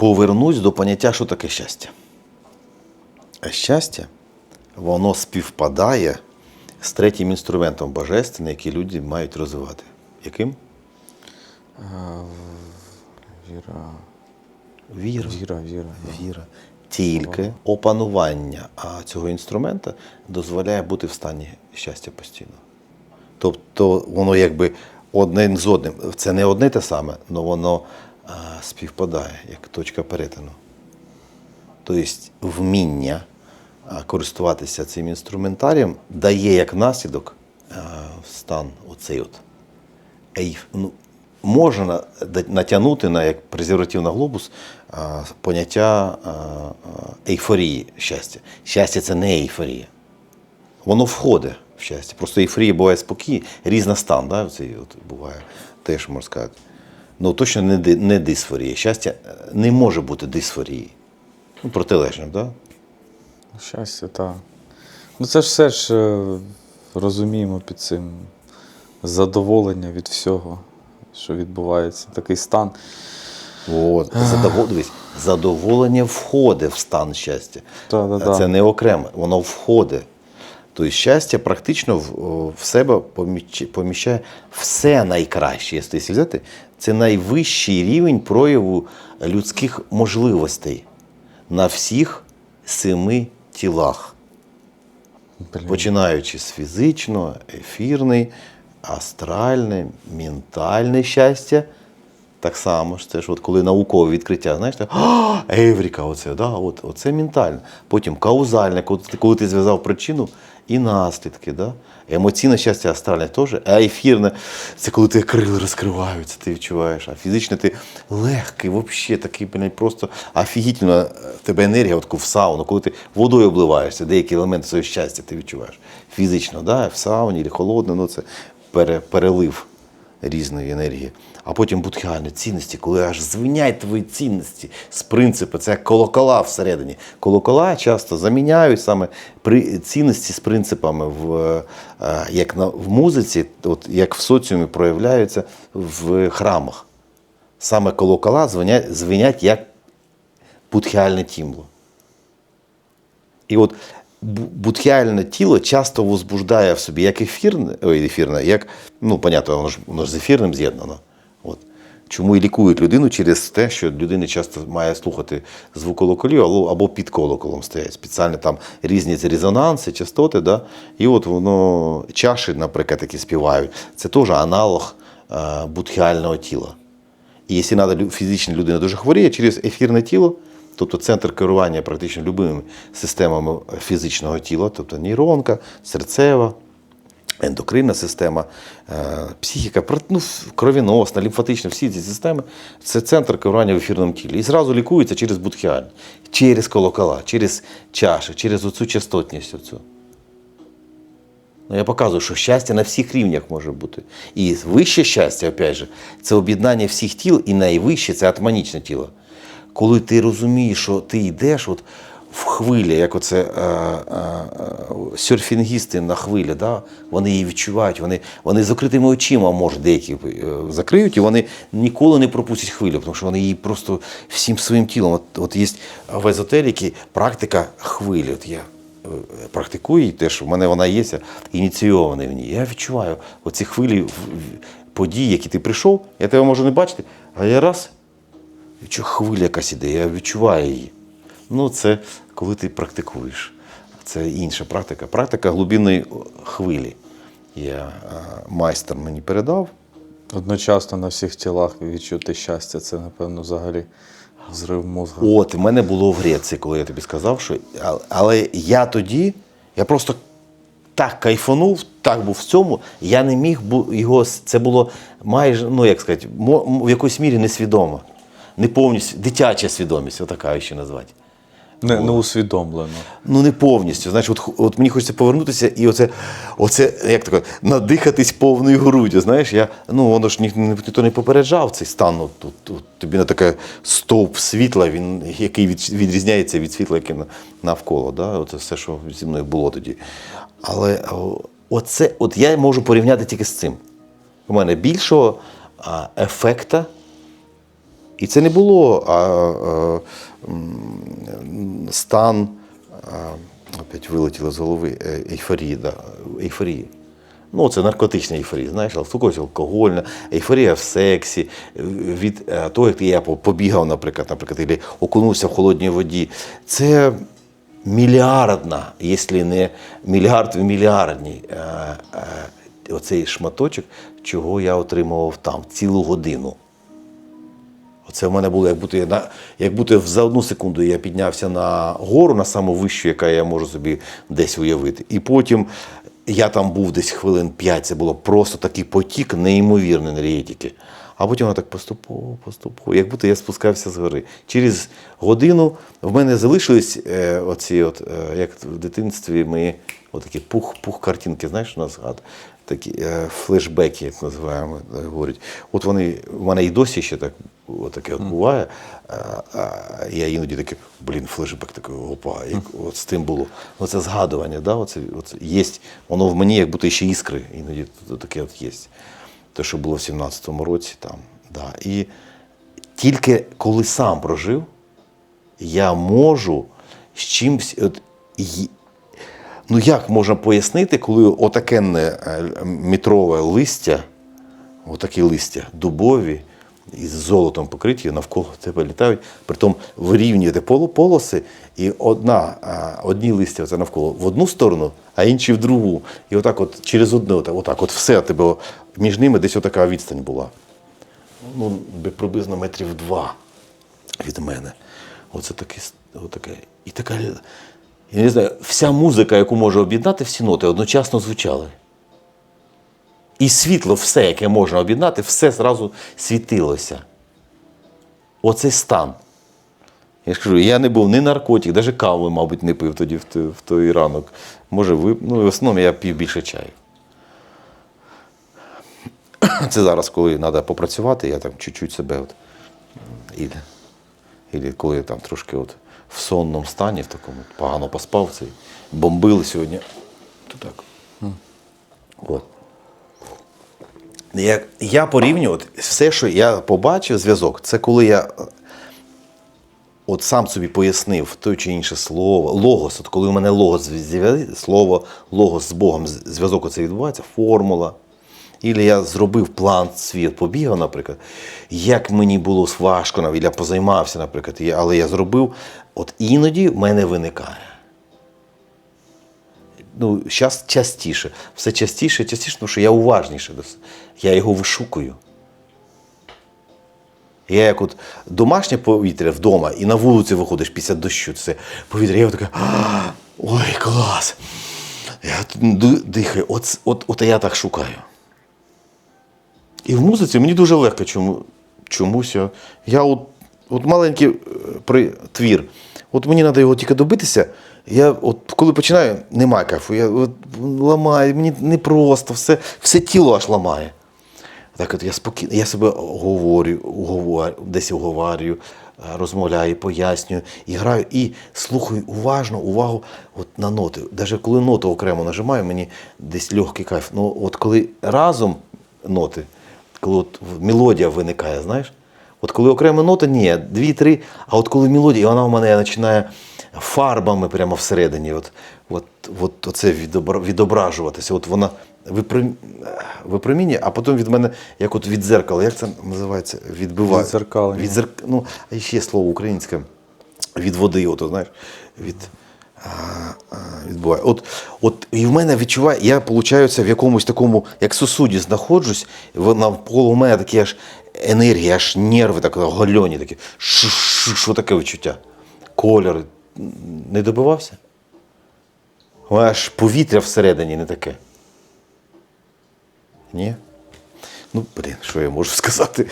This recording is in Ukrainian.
повернусь до поняття, що таке щастя. А щастя, воно співпадає з третім інструментом божественним, який люди мають розвивати. Яким? Віра. Віра. Віра, віра. Віра. Тільки опанування цього інструмента дозволяє бути в стані щастя постійно. Тобто воно якби одне з одним. Це не одне те саме, але воно співпадає як точка перетину. Тобто вміння користуватися цим інструментарієм дає як наслідок стан оцей от ну, можна натягнути на як презерватив на глобус поняття ейфорії щастя. Щастя це не ейфорія. Воно входить в щастя. Просто ейфорія буває спокій, різна стан, да? Оцей от буває теж можна сказати. Ну точно не, не дисфорія. Щастя е, не може бути дисфорії. Ну, протилежним, так? Да? Щастя, так. Ну це ж все ж е, розуміємо під цим задоволення від всього, що відбувається. Такий стан. От, дивись, задоволення входить в стан щастя. Та-да-да. Це не окремо, воно входить. Тобто щастя практично в, в себе поміщає все найкраще. Якщо взяти, це найвищий рівень прояву людських можливостей на всіх семи тілах. Блін. Починаючи з фізичного, ефірний, астральне, ментальне щастя. Так само ж це ж от коли наукове відкриття, знаєш, так, Евріка, оце, да, от, оце ментальне. Потім каузальне, коли коли ти зв'язав причину і наслідки. Да? Емоційне щастя астральне теж, а ефірне це коли ти крили розкриваються, ти відчуваєш. А фізичне ти легкий, взагалі такий блядь, просто офігітельно е, в тебе енергія, от в сауну, коли ти водою обливаєшся, деякі елементи свого щастя ти відчуваєш. Фізично, да? в сауні, холодно, ну це пере, перелив різної енергії. А потім будхіальні цінності, коли аж звинять твої цінності з принципу, це колокола всередині. Колокола часто заміняють саме при, цінності з принципами в, е, як на, в музиці, от, як в соціумі проявляються в храмах. Саме колокола звенять, звенять як будхіальне тімло. І от будхіальне тіло часто возбуждає в собі як ефірне, ой, ефірне, як, ну, понятно, воно ж, воно ж з ефірним з'єднано. От. Чому і лікують людину через те, що людина часто має слухати звук колоколів або, під колоколом стоять. Спеціально там різні резонанси, частоти, да? і от воно чаші, наприклад, які співають. Це теж аналог е, будхіального тіла. І якщо фізична людина дуже хворіє через ефірне тіло, тобто центр керування практично любими системами фізичного тіла, тобто нейронка, серцева, ендокринна система, е, психіка, ну, кровіносна, лімфатична, всі ці системи це центр керування в ефірному тілі. І зразу лікується через будхіаль, через колокола, через чаші, через оцю частотність. Оцю. Ну, я показую, що щастя на всіх рівнях може бути. І вище щастя, опять же, це об'єднання всіх тіл, і найвище це атманічне тіло. Коли ти розумієш, що ти йдеш от в хвилі, як оце е, е, е, серфінгісти на хвилі, да? вони її відчувають, вони, вони з закритими очима, може, деякі е, закриють, і вони ніколи не пропустять хвилю, тому що вони її просто всім своїм тілом. От, от є в езотеріки практика хвилі. От я е, практикую і теж, у мене вона є, я ініційований в ній. Я відчуваю оці хвилі в- в- подій, які ти прийшов, я тебе можу не бачити, а я раз відчую хвиля якась іде, я відчуваю її. Ну, це коли ти практикуєш. Це інша практика. Практика глибинної хвилі. Я е, майстер мені передав. Одночасно на всіх тілах відчути щастя, це, напевно, взагалі зрив мозга. От, в мене було в Греції, коли я тобі сказав, що. Але я тоді, я просто так кайфанув, так був в цьому, я не міг його. Це було майже, ну як сказати, в якоїсь мірі несвідомо. Не повністю, дитяча свідомість, отака ще назвати. Не, не усвідомлено. Ну не повністю. Знаєш, от, от мені хочеться повернутися і оце, оце як таке, надихатись повною груддю. Знаєш, я, ну воно ж ні, ні- ніхто не попереджав цей стан. Ну, тут, тут тобі на таке стовп світла, він, який від, відрізняється від світла, яке навколо. Да? Оце все, що зі мною було тоді. Але оце, от я можу порівняти тільки з цим. У мене більшого ефекта І це не було а, а, стан, а, опять вилетіло з голови, е, ейфорії. Да, ейфорії. Ну, це наркотична ейфорія, знаєш, когось алкогольна, ейфорія в сексі, від е, того, як я побігав, наприклад, наприклад, або окунувся в холодній воді. Це мільярдна, якщо не мільярд в мільярдній, е, е, оцей шматочок, чого я отримував там цілу годину. Оце в мене було, як бути, на, як бути за одну секунду я піднявся на гору, на саму вищу, яка я можу собі десь уявити. І потім я там був десь хвилин 5, це було просто такий потік неймовірний енергетики. А потім воно так поступово, поступово, як будто я спускався з гори. Через годину в мене залишились е, оці, от, е, як в дитинстві ми отакі пух, пух картинки, знаєш, у нас гад, такі е, флешбеки, як називаємо, е, говорять. От вони в мене і досі ще так от таке от буває. А, а, я іноді такий, блін, флешбек такий, опа, як от з тим було. Оце згадування, да, оце, оце є, воно в мені як будто ще іскри, іноді таке от є. Те, що було в 17-му році там. Да. І тільки коли сам прожив, я можу з чимось. От, ну як можна пояснити, коли отакенне е, метрове листя, отакі листя дубові із золотом покриті, навколо тебе літають, притом вирівнюєте поло- полоси, і одна, одні листя це навколо в одну сторону, а інші в другу. І отак от через одне, отак от все тебе між ними десь отака відстань була. Ну, приблизно метрів два від мене. Оце таке, отаке. І така, я не знаю, вся музика, яку може об'єднати всі ноти, одночасно звучали. І світло, все, яке можна об'єднати, все зразу світилося. Оцей стан. Я ж кажу, я не був ні наркотик, навіть кави, мабуть, не пив тоді в той, в той ранок. Може, ви, ну, в основному я пів більше чаю. Це зараз, коли треба попрацювати, я там чуть-чуть себе от, і, і коли я там трошки от в сонному стані, в такому погано поспав, цей, бомбили сьогодні. То так. От. Я, я порівнюю от все, що я побачив, зв'язок, це коли я е, от сам собі пояснив той чи інше слово, логос, от коли у мене логос слово логос з Богом, зв'язок оце відбувається, формула. Ілі я зробив план свій, побігав, наприклад, як мені було важко, навіть я позаймався, наприклад, але я зробив, от іноді в мене виникає. Ну, зараз частіше, все частіше, частіше, тому що я уважніше. Я його вишукую. Я як от домашнє повітря вдома і на вулицю виходиш після дощу, це повітря, я таке, ой, клас. Я дихаю, от, от, от я так шукаю. І в музиці мені дуже легко чому, чомусь. Я, от, от маленький е, твір. От мені треба його тільки добитися. Я от коли починаю, немає кайфу. Я от, ламаю, мені непросто, все, все тіло аж ламає. Так от я спокійно, я себе говорю, уговар, десь уговарюю, е, розмовляю, пояснюю, і граю, і слухаю уважно, увагу от на ноти. Навіть коли ноту окремо нажимаю, мені десь легкий кайф. Ну от коли разом ноти, коли от мелодія виникає, знаєш? От коли окрема нота, ні, дві-три, а от коли мелодія, і вона в мене починає фарбами прямо всередині, от, от, от оце відобра- відображуватися. От вона випромінює, а потім від мене, як от від дзеркала, як це називається? Відбиває. Віддзеркалення. Відзерк... Ну, а ще є слово українське від води, от, знаєш, від. Відбуває. От, от і в мене відчуває, я виходить, в якомусь такому, як сусуді знаходжусь, навколо мене такі аж енергії, аж нерви так гольоні, такі. Що таке відчуття? Кольори. Не добивався? Аж повітря всередині не таке. Ні? Ну, блін, що я можу сказати?